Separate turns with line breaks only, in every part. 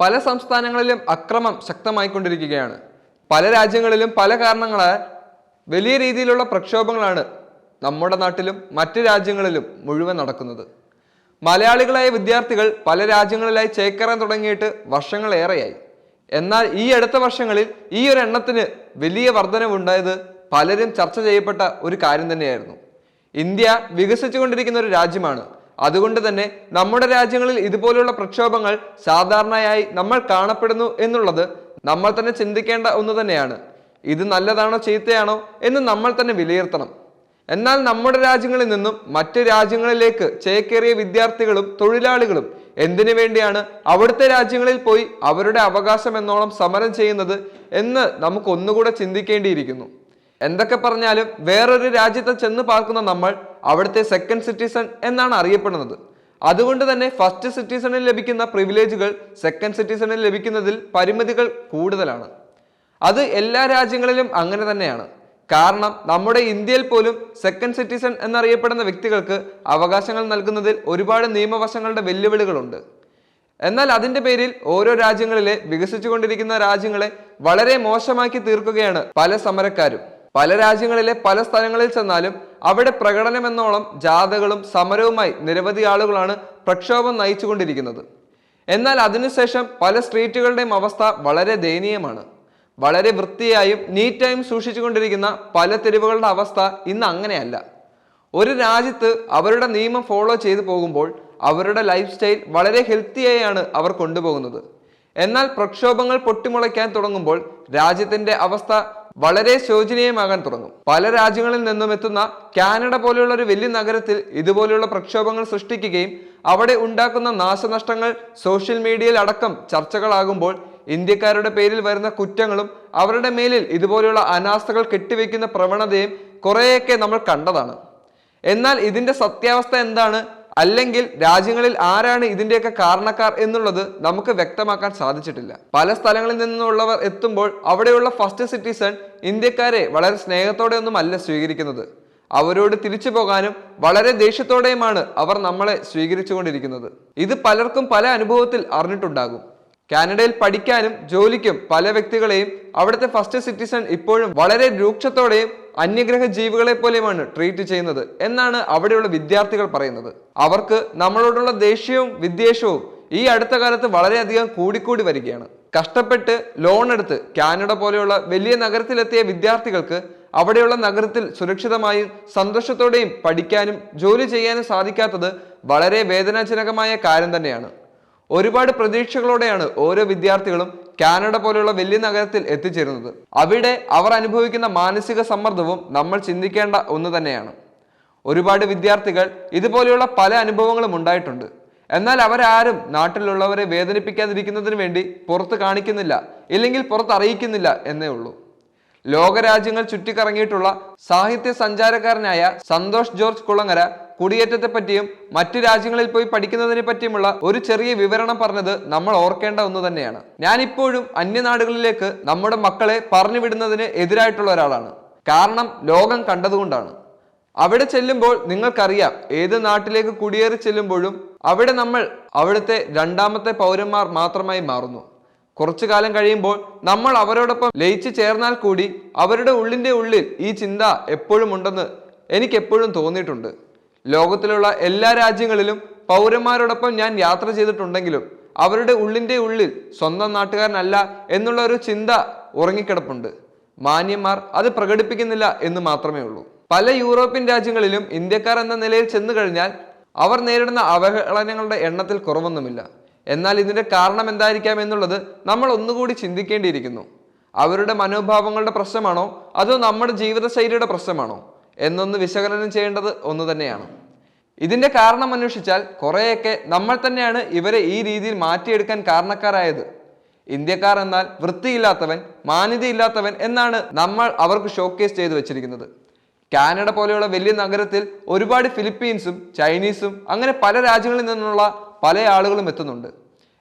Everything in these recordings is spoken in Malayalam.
പല സംസ്ഥാനങ്ങളിലും അക്രമം ശക്തമായിക്കൊണ്ടിരിക്കുകയാണ്. പല രാജ്യങ്ങളിലും പല കാരണങ്ങളാൽ വലിയ രീതിയിലുള്ള പ്രക്ഷോഭങ്ങളാണ് നമ്മുടെ നാട്ടിലും മറ്റ് രാജ്യങ്ങളിലും മുഴുവൻ നടക്കുന്നത്. മലയാളികളായ വിദ്യാർത്ഥികൾ പല രാജ്യങ്ങളിലായി ചേക്കേറാൻ തുടങ്ങിയിട്ട് വർഷങ്ങളേറെയായി. എന്നാൽ ഈ അടുത്ത വർഷങ്ങളിൽ ഈ ഒരു എണ്ണത്തിന് വലിയ വർധനവുണ്ടായത് പലരും ചർച്ച ചെയ്യപ്പെട്ട ഒരു കാര്യം തന്നെയായിരുന്നു. ഇന്ത്യ വികസിച്ചുകൊണ്ടിരിക്കുന്ന ഒരു രാജ്യമാണ്. അതുകൊണ്ട് തന്നെ നമ്മുടെ രാജ്യങ്ങളിൽ ഇതുപോലെയുള്ള പ്രക്ഷോഭങ്ങൾ സാധാരണയായി നമ്മൾ കാണപ്പെടുന്നു എന്നുള്ളത് നമ്മൾ തന്നെ ചിന്തിക്കേണ്ട ഒന്ന് തന്നെയാണ്. ഇത് നല്ലതാണോ ചീത്തയാണോ എന്ന് നമ്മൾ തന്നെ വിലയിരുത്തണം. എന്നാൽ നമ്മുടെ രാജ്യങ്ങളിൽ നിന്നും മറ്റ് രാജ്യങ്ങളിലേക്ക് ചേക്കേറിയ വിദ്യാർത്ഥികളും തൊഴിലാളികളും എന്തിനു വേണ്ടിയാണ് അവിടുത്തെ രാജ്യങ്ങളിൽ പോയി അവരുടെ അവകാശം എന്നോണം സമരം ചെയ്യുന്നത് എന്ന് നമുക്ക് ഒന്നുകൂടെ ചിന്തിക്കേണ്ടിയിരിക്കുന്നു. എന്തൊക്കെ പറഞ്ഞാലും വേറൊരു രാജ്യത്ത് ചെന്ന് പാർക്കുന്ന നമ്മൾ അവിടുത്തെ സെക്കൻഡ് സിറ്റിസൺ എന്നാണ് അറിയപ്പെടുന്നത്. അതുകൊണ്ട് തന്നെ ഫസ്റ്റ് സിറ്റിസണിൽ ലഭിക്കുന്ന പ്രിവിലേജുകൾ സെക്കൻഡ് സിറ്റിസണിൽ ലഭിക്കുന്നതിൽ പരിമിതികൾ കൂടുതലാണ്. അത് എല്ലാ രാജ്യങ്ങളിലും അങ്ങനെ തന്നെയാണ്. കാരണം നമ്മുടെ ഇന്ത്യയിൽ പോലും സെക്കൻഡ് സിറ്റിസൺ എന്നറിയപ്പെടുന്ന വ്യക്തികൾക്ക് അവകാശങ്ങൾ നൽകുന്നതിൽ ഒരുപാട് നിയമവശങ്ങളുടെ വെല്ലുവിളികളുണ്ട്. എന്നാൽ അതിന്റെ പേരിൽ ഓരോ രാജ്യങ്ങളിലെ വികസിച്ചുകൊണ്ടിരിക്കുന്ന രാജ്യങ്ങളെ വളരെ മോശമാക്കി തീർക്കുകയാണ് പല സമരക്കാരും. പല രാജ്യങ്ങളിലെ പല സ്ഥലങ്ങളിൽ ചെന്നാലും അവിടെ പ്രകടനമെന്നോളം ജാഥകളും സമരവുമായി നിരവധി ആളുകളാണ് പ്രക്ഷോഭം നയിച്ചുകൊണ്ടിരിക്കുന്നത്. എന്നാൽ അതിനുശേഷം പല സ്ട്രീറ്റുകളുടെയും അവസ്ഥ വളരെ ദയനീയമാണ്. വളരെ വൃത്തിയായും നീറ്റായും സൂക്ഷിച്ചുകൊണ്ടിരിക്കുന്ന പല തെരുവുകളുടെ അവസ്ഥ ഇന്ന് അങ്ങനെയല്ല. ഒരു രാജ്യത്ത് അവരുടെ നിയമം ഫോളോ ചെയ്തു പോകുമ്പോൾ അവരുടെ ലൈഫ് സ്റ്റൈൽ വളരെ ഹെൽത്തിയായാണ് അവർ കൊണ്ടുപോകുന്നത്. എന്നാൽ പ്രക്ഷോഭങ്ങൾ പൊട്ടിമുളയ്ക്കാൻ തുടങ്ങുമ്പോൾ രാജ്യത്തിന്റെ അവസ്ഥ വളരെ ശോചനീയമാകാൻ തുടങ്ങും. പല രാജ്യങ്ങളിൽ നിന്നും എത്തുന്ന കാനഡ പോലെയുള്ള ഒരു വലിയ നഗരത്തിൽ ഇതുപോലെയുള്ള പ്രക്ഷോഭങ്ങൾ സൃഷ്ടിക്കുകയും അവിടെ ഉണ്ടാക്കുന്ന നാശനഷ്ടങ്ങൾ സോഷ്യൽ മീഡിയയിൽ അടക്കം ചർച്ചകളാകുമ്പോൾ ഇന്ത്യക്കാരുടെ പേരിൽ വരുന്ന കുറ്റങ്ങളും അവരുടെ മേലിൽ ഇതുപോലെയുള്ള അനാസ്ഥകൾ കെട്ടിവെക്കുന്ന പ്രവണതയും കുറേയൊക്കെ നമ്മൾ കണ്ടതാണ്. എന്നാൽ ഇതിന്റെ സത്യാവസ്ഥ എന്താണ്? അല്ലെങ്കിൽ രാജ്യങ്ങളിൽ ആരാണ് ഇതിന്റെയൊക്കെ കാരണക്കാർ എന്നുള്ളത് നമുക്ക് വ്യക്തമാക്കാൻ സാധിച്ചിട്ടില്ല. പല സ്ഥലങ്ങളിൽ നിന്നുള്ളവർ എത്തുമ്പോൾ അവിടെയുള്ള ഫസ്റ്റ് സിറ്റിസൺ ഇന്ത്യക്കാരെ വളരെ സ്നേഹത്തോടെ ഒന്നും അല്ല സ്വീകരിക്കുന്നത്. അവരോട് തിരിച്ചു പോകാനും വളരെ ദേഷ്യത്തോടെയുമാണ് അവർ നമ്മളെ സ്വീകരിച്ചുകൊണ്ടിരിക്കുന്നത്. ഇത് പലർക്കും പല അനുഭവത്തിൽ അറിഞ്ഞിട്ടുണ്ടാകും. കാനഡയിൽ പഠിക്കാനും ജോലിക്കും പല വ്യക്തികളെയും അവിടുത്തെ ഫസ്റ്റ് സിറ്റിസൺ ഇപ്പോഴും വളരെ രൂക്ഷത്തോടെയും അന്യഗ്രഹ ജീവികളെ പോലെയുമാണ് ട്രീറ്റ് ചെയ്യുന്നത് എന്നാണ് അവിടെയുള്ള വിദ്യാർത്ഥികൾ പറയുന്നത്. അവർക്ക് നമ്മളോടുള്ള ദേഷ്യവും വിദ്വേഷവും ഈ അടുത്ത കാലത്ത് വളരെയധികം കൂടിക്കൂടി വരികയാണ്. കഷ്ടപ്പെട്ട് ലോൺ എടുത്ത് കാനഡ പോലെയുള്ള വലിയ നഗരത്തിലെത്തിയ വിദ്യാർത്ഥികൾക്ക് അവിടെയുള്ള നഗരത്തിൽ സുരക്ഷിതമായും സന്തോഷത്തോടെയും പഠിക്കാനും ജോലി ചെയ്യാനും സാധിക്കാത്തത് വളരെ വേദനാജനകമായ കാര്യം തന്നെയാണ്. ഒരുപാട് പ്രതീക്ഷകളോടെയാണ് ഓരോ വിദ്യാർത്ഥികളും കാനഡ പോലെയുള്ള വലിയ നഗരത്തിൽ എത്തിച്ചേരുന്നത്. അവിടെ അവർ അനുഭവിക്കുന്ന മാനസിക സമ്മർദ്ദവും നമ്മൾ ചിന്തിക്കേണ്ട ഒന്ന് തന്നെയാണ്. ഒരുപാട് വിദ്യാർത്ഥികൾ ഇതുപോലെയുള്ള പല അനുഭവങ്ങളും ഉണ്ടായിട്ടുണ്ട്. എന്നാൽ അവരാരും നാട്ടിലുള്ളവരെ വേദനിപ്പിക്കാതിരിക്കുന്നതിന് വേണ്ടി പുറത്ത് കാണിക്കുന്നില്ല ഇല്ലെങ്കിൽ പുറത്ത് അറിയിക്കുന്നില്ല എന്നേ ഉള്ളൂ. ലോകരാജ്യങ്ങൾ ചുറ്റിക്കറങ്ങിയിട്ടുള്ള സാഹിത്യ സഞ്ചാരക്കാരനായ സന്തോഷ് ജോർജ് കുളങ്ങര കുടിയേറ്റത്തെപ്പറ്റിയും മറ്റു രാജ്യങ്ങളിൽ പോയി പഠിക്കുന്നതിനെ പറ്റിയുമുള്ള ഒരു ചെറിയ വിവരണം പറഞ്ഞത് നമ്മൾ ഓർക്കേണ്ട ഒന്ന് തന്നെയാണ്. ഞാനിപ്പോഴും അന്യനാടുകളിലേക്ക് നമ്മുടെ മക്കളെ പറഞ്ഞു വിടുന്നതിന് എതിരായിട്ടുള്ള ഒരാളാണ്. കാരണം ലോകം കണ്ടതുകൊണ്ടാണ്. അവിടെ ചെല്ലുമ്പോൾ നിങ്ങൾക്കറിയാം ഏത് നാട്ടിലേക്ക് കുടിയേറി ചെല്ലുമ്പോഴും അവിടെ നമ്മൾ അവിടുത്തെ രണ്ടാമത്തെ പൗരന്മാർ മാത്രമായി മാറുന്നു. കുറച്ചു കാലം കഴിയുമ്പോൾ നമ്മൾ അവരോടൊപ്പം ലയിച്ചു ചേർന്നാൽ കൂടി അവരുടെ ഉള്ളിന്റെ ഉള്ളിൽ ഈ ചിന്ത എപ്പോഴും ഉണ്ടെന്ന് എനിക്കെപ്പോഴും തോന്നിയിട്ടുണ്ട്. ലോകത്തിലുള്ള എല്ലാ രാജ്യങ്ങളിലും പൗരന്മാരോടൊപ്പം ഞാൻ യാത്ര ചെയ്തിട്ടുണ്ടെങ്കിലും അവരുടെ ഉള്ളിന്റെ ഉള്ളിൽ സ്വന്തം നാട്ടുകാരനല്ല എന്നുള്ള ഒരു ചിന്ത ഉറങ്ങിക്കിടപ്പുണ്ട്. മാന്യന്മാർ അത് പ്രകടിപ്പിക്കുന്നില്ല എന്ന് മാത്രമേ ഉള്ളൂ. പല യൂറോപ്യൻ രാജ്യങ്ങളിലും ഇന്ത്യക്കാർ എന്ന നിലയിൽ ചെന്നു കഴിഞ്ഞാൽ അവർ നേരിടുന്ന അവഹേളനങ്ങളുടെ എണ്ണത്തിൽ കുറവൊന്നുമില്ല. എന്നാൽ ഇതിന്റെ കാരണം എന്തായിരിക്കാം എന്നുള്ളത് നമ്മൾ ഒന്നുകൂടി ചിന്തിക്കേണ്ടിയിരിക്കുന്നു. അവരുടെ മനോഭാവങ്ങളുടെ പ്രശ്നമാണോ? അതോ നമ്മുടെ ജീവിതശൈലിയുടെ പ്രശ്നമാണോ? എന്നൊന്ന് വിശകലനം ചെയ്യേണ്ടത് ഒന്ന് തന്നെയാണ്. ഇതിന്റെ കാരണം അന്വേഷിച്ചാൽ കുറേയൊക്കെ നമ്മൾ തന്നെയാണ് ഇവരെ ഈ രീതിയിൽ മാറ്റിയെടുക്കാൻ കാരണക്കാരായത്. ഇന്ത്യക്കാർ എന്നാൽ വൃത്തിയില്ലാത്തവൻ മാന്യതയില്ലാത്തവൻ എന്നാണ് നമ്മൾ അവർക്ക് ഷോക്കേസ് ചെയ്തു വെച്ചിരിക്കുന്നത്. കാനഡ പോലെയുള്ള വലിയ നഗരത്തിൽ ഒരുപാട് ഫിലിപ്പീൻസും ചൈനീസും അങ്ങനെ പല രാജ്യങ്ങളിൽ നിന്നുള്ള പല ആളുകളും എത്തുന്നുണ്ട്.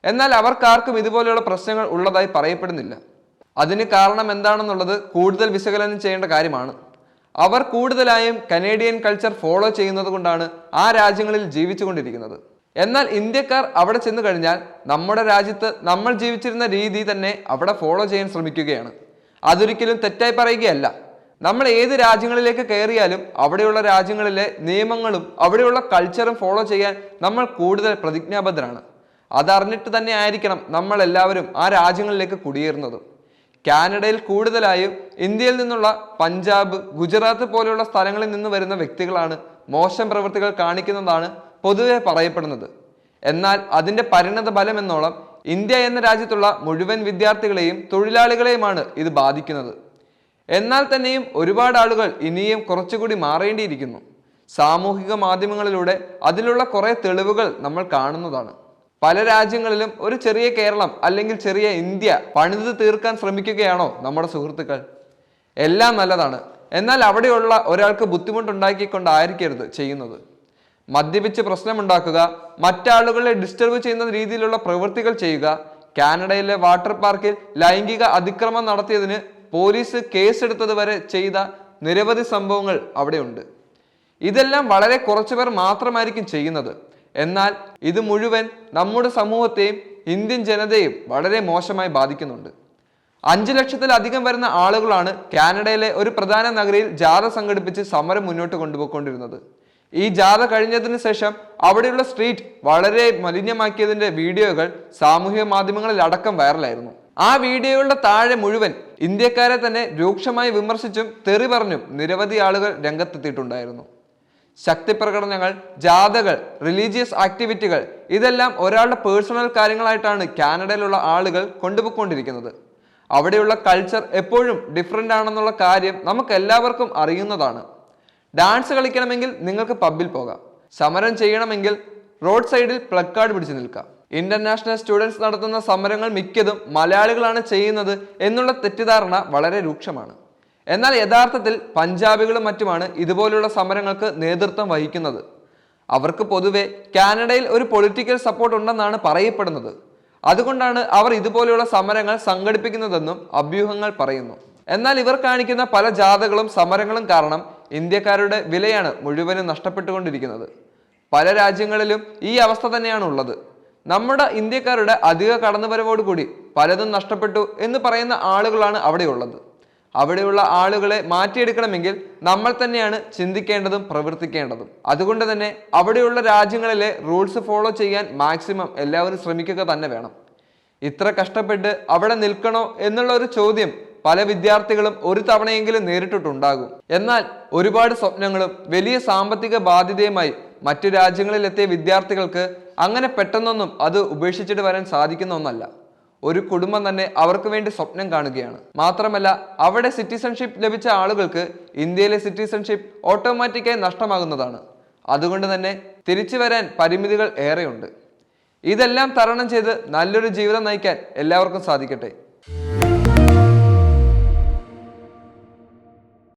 എന്നാൽ അവർക്കാർക്കും ഇതുപോലെയുള്ള പ്രശ്നങ്ങൾ ഉള്ളതായി പറയപ്പെടുന്നില്ല. അതിന് കാരണം എന്താണെന്നുള്ളത് കൂടുതൽ വിശകലനം ചെയ്യേണ്ട കാര്യമാണ്. അവർ കൂടുതലായും കനേഡിയൻ കൾച്ചർ ഫോളോ ചെയ്യുന്നത് കൊണ്ടാണ് ആ രാജ്യങ്ങളിൽ ജീവിച്ചുകൊണ്ടിരിക്കുന്നത്. എന്നാൽ ഇന്ത്യക്കാർ അവിടെ ചെന്ന് കഴിഞ്ഞാൽ നമ്മുടെ രാജ്യത്ത് നമ്മൾ ജീവിച്ചിരുന്ന രീതി തന്നെ അവിടെ ഫോളോ ചെയ്യാൻ ശ്രമിക്കുകയാണ്. അതൊരിക്കലും തെറ്റായി പറയുകയല്ല. നമ്മൾ ഏത് രാജ്യങ്ങളിലേക്ക് കയറിയാലും അവിടെയുള്ള രാജ്യങ്ങളിലെ നിയമങ്ങളും അവിടെയുള്ള കൾച്ചറും ഫോളോ ചെയ്യാൻ നമ്മൾ കൂടുതൽ പ്രതിജ്ഞാബദ്ധരാണ്. അതറിഞ്ഞിട്ട് തന്നെ ആയിരിക്കണം നമ്മൾ എല്ലാവരും ആ രാജ്യങ്ങളിലേക്ക് കുടിയേറുന്നതും. കാനഡയിൽ കൂടുതലായും ഇന്ത്യയിൽ നിന്നുള്ള പഞ്ചാബ് ഗുജറാത്ത് പോലെയുള്ള സ്ഥലങ്ങളിൽ നിന്ന് വരുന്ന വ്യക്തികളാണ് മോശം പ്രവൃത്തികൾ കാണിക്കുന്നതാണ് പൊതുവെ പറയപ്പെടുന്നത്. എന്നാൽ അതിന്റെ പരിണത ഫലം എന്നോളം ഇന്ത്യ എന്ന രാജ്യത്തുള്ള മുഴുവൻ വിദ്യാർത്ഥികളെയും തൊഴിലാളികളെയുമാണ് ഇത് ബാധിക്കുന്നത്. എന്നാൽ തന്നെയും ഒരുപാട് ആളുകൾ ഇനിയും കുറച്ചുകൂടി മാറേണ്ടിയിരിക്കുന്നു. സാമൂഹിക മാധ്യമങ്ങളിലൂടെ അതിലുള്ള കുറേ തെളിവുകൾ നമ്മൾ കാണുന്നതാണ്. പല രാജ്യങ്ങളിലും ഒരു ചെറിയ കേരളം അല്ലെങ്കിൽ ചെറിയ ഇന്ത്യ പണിത് തീർക്കാൻ ശ്രമിക്കുകയാണോ നമ്മുടെ സുഹൃത്തുക്കൾ? എല്ലാം നല്ലതാണ്. എന്നാൽ അവിടെയുള്ള ഒരാൾക്ക് ബുദ്ധിമുട്ടുണ്ടാക്കിക്കൊണ്ടായിരിക്കരുത് ചെയ്യുന്നത്. മദ്യപിച്ച് പ്രശ്നമുണ്ടാക്കുക മറ്റാളുകളെ ഡിസ്റ്റർബ് ചെയ്യുന്ന രീതിയിലുള്ള പ്രവൃത്തികൾ ചെയ്യുക കാനഡയിലെ വാട്ടർ പാർക്കിൽ ലൈംഗിക അതിക്രമം നടത്തിയതിന് പോലീസ് കേസെടുത്തത് വരെ ചെയ്ത നിരവധി സംഭവങ്ങൾ അവിടെയുണ്ട്. ഇതെല്ലാം വളരെ കുറച്ചു പേർ മാത്രമായിരിക്കും ചെയ്യുന്നത്. എന്നാൽ ഇത് മുഴുവൻ നമ്മുടെ സമൂഹത്തെയും ഇന്ത്യൻ ജനതയും വളരെ മോശമായി ബാധിക്കുന്നുണ്ട്. അഞ്ചു ലക്ഷത്തിലധികം വരുന്ന ആളുകളാണ് കാനഡയിലെ ഒരു പ്രധാന നഗരിയിൽ ജാഥ സംഘടിപ്പിച്ച് സമരം മുന്നോട്ട് കൊണ്ടുപോയിക്കൊണ്ടിരുന്നത്. ഈ ജാഥ കഴിഞ്ഞതിന് ശേഷം അവിടെയുള്ള സ്ട്രീറ്റ് വളരെ മലിനമാക്കിയതിന്റെ വീഡിയോകൾ സാമൂഹ്യ മാധ്യമങ്ങളിൽ അടക്കം വൈറലായിരുന്നു. ആ വീഡിയോകളുടെ താഴെ മുഴുവൻ ഇന്ത്യക്കാരെ തന്നെ രൂക്ഷമായി വിമർശിച്ചും തെറി പറഞ്ഞും നിരവധി ആളുകൾ രംഗത്തെത്തിയിട്ടുണ്ടായിരുന്നു. ശക്തി പ്രകടനങ്ങൾ ജാഥകൾ റിലീജിയസ് ആക്ടിവിറ്റികൾ ഇതെല്ലാം ഒരാളുടെ പേഴ്സണൽ കാര്യങ്ങളായിട്ടാണ് കാനഡയിലുള്ള ആളുകൾ കൊണ്ടുപോയിക്കൊണ്ടിരിക്കുന്നത്. അവിടെയുള്ള കൾച്ചർ എപ്പോഴും ഡിഫറെന്റ് ആണെന്നുള്ള കാര്യം നമുക്ക് എല്ലാവർക്കും അറിയുന്നതാണ്. ഡാൻസ് കളിക്കണമെങ്കിൽ നിങ്ങൾക്ക് പബ്ബിൽ പോകാം. സമരം ചെയ്യണമെങ്കിൽ റോഡ് സൈഡിൽ പ്ലക്കാർഡ് പിടിച്ചു നിൽക്കാം. ഇന്റർനാഷണൽ സ്റ്റുഡൻസ് നടത്തുന്ന സമരങ്ങൾ മിക്കതും മലയാളികളാണ് ചെയ്യുന്നത് എന്നുള്ള തെറ്റിദ്ധാരണ വളരെ രൂക്ഷമാണ്. എന്നാൽ യഥാർത്ഥത്തിൽ പഞ്ചാബികളും മറ്റുമാണ് ഇതുപോലുള്ള സമരങ്ങൾക്ക് നേതൃത്വം വഹിക്കുന്നത്. അവർക്ക് പൊതുവെ കാനഡയിൽ ഒരു പൊളിറ്റിക്കൽ സപ്പോർട്ട് ഉണ്ടെന്നാണ് പറയപ്പെടുന്നത്. അതുകൊണ്ടാണ് അവർ ഇതുപോലെയുള്ള സമരങ്ങൾ സംഘടിപ്പിക്കുന്നതെന്നും അഭ്യൂഹങ്ങൾ പറയുന്നു. എന്നാൽ ഇവർ കാണിക്കുന്ന പല ജാഥകളും സമരങ്ങളും കാരണം ഇന്ത്യക്കാരുടെ വിലയാണ് മുഴുവനും നഷ്ടപ്പെട്ടുകൊണ്ടിരിക്കുന്നത്. പല രാജ്യങ്ങളിലും ഈ അവസ്ഥ തന്നെയാണ് ഉള്ളത്. നമ്മുടെ ഇന്ത്യക്കാരുടെ അധിക കടന്നുവരവോടുകൂടി പലതും നഷ്ടപ്പെട്ടു എന്ന് പറയുന്ന ആളുകളാണ് അവിടെയുള്ളത്. അവിടെയുള്ള ആളുകളെ മാറ്റിയെടുക്കണമെങ്കിൽ നമ്മൾ തന്നെയാണ് ചിന്തിക്കേണ്ടതും പ്രവർത്തിക്കേണ്ടതും. അതുകൊണ്ട് തന്നെ അവിടെയുള്ള രാജ്യങ്ങളിലെ റൂൾസ് ഫോളോ ചെയ്യാൻ മാക്സിമം എല്ലാവരും ശ്രമിക്കുക തന്നെ വേണം. ഇത്ര കഷ്ടപ്പെട്ട് അവിടെ നിൽക്കണോ എന്നുള്ള ഒരു ചോദ്യം പല വിദ്യാർത്ഥികളും ഒരു തവണയെങ്കിലും നേരിട്ടിട്ടുണ്ടാകും. എന്നാൽ ഒരുപാട് സ്വപ്നങ്ങളും വലിയ സാമ്പത്തിക ബാധ്യതയുമായി മറ്റു രാജ്യങ്ങളിലെത്തിയ വിദ്യാർത്ഥികൾക്ക് അങ്ങനെ പെട്ടെന്നൊന്നും അത് ഉപേക്ഷിച്ചിട്ട് വരാൻ സാധിക്കുന്ന ഒന്നല്ല. ഒരു കുടുംബം തന്നെ അവർക്ക് വേണ്ടി സ്വപ്നം കാണുകയാണ്. മാത്രമല്ല അവിടെ സിറ്റിസൺഷിപ്പ് ലഭിച്ച ആളുകൾക്ക് ഇന്ത്യയിലെ സിറ്റിസൺഷിപ്പ് ഓട്ടോമാറ്റിക്കായി നഷ്ടമാകുന്നതാണ്. അതുകൊണ്ട് തന്നെ തിരിച്ചു വരാൻ പരിമിതികൾ ഏറെയുണ്ട്. ഇതെല്ലാം തരണം ചെയ്ത് നല്ലൊരു ജീവിതം നയിക്കാൻ എല്ലാവർക്കും സാധിക്കട്ടെ.